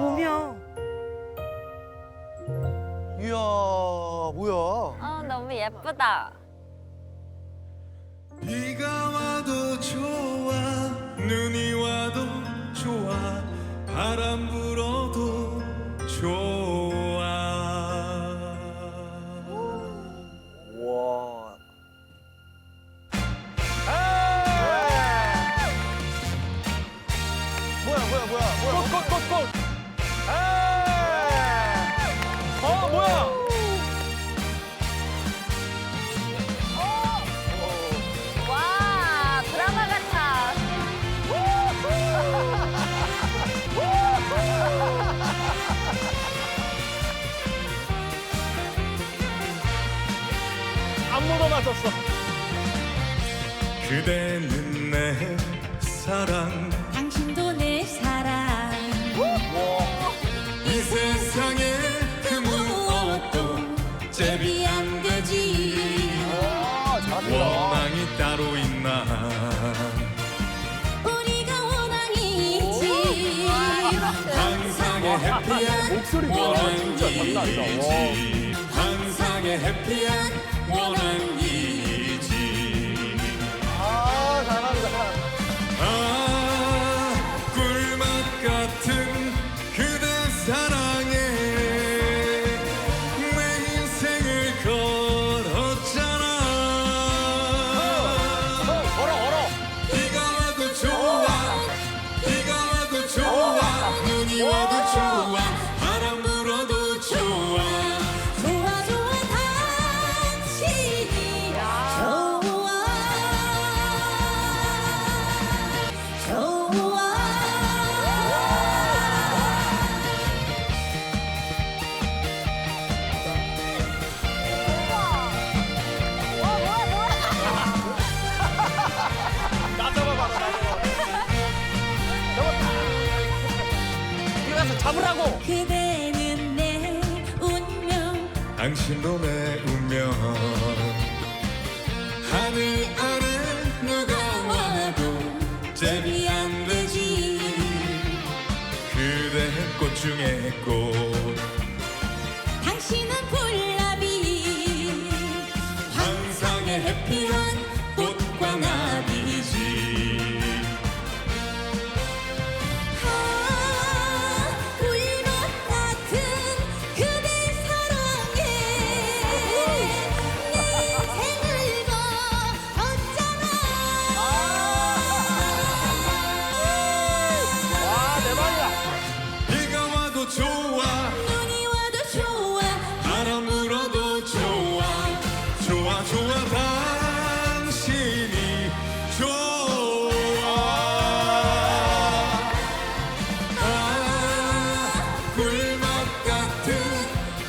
보며. 이야, 뭐야. 어, 너무 예쁘다. 처음으로 맞았어. 그대는 내 사랑. 당신도 내 사랑. 이 세상에 그 무엇도 제비 안 되지. 원망이 따로 있나? 우리가 원앙이 있지. 항상의 해피한 목소리 원앙이지. 가서 잡으라고. 그대는 내 운명. 당신도 내 운명. 하늘 아래 누가 와도 재미 안 되지. 그대 꽃 중에 꽃.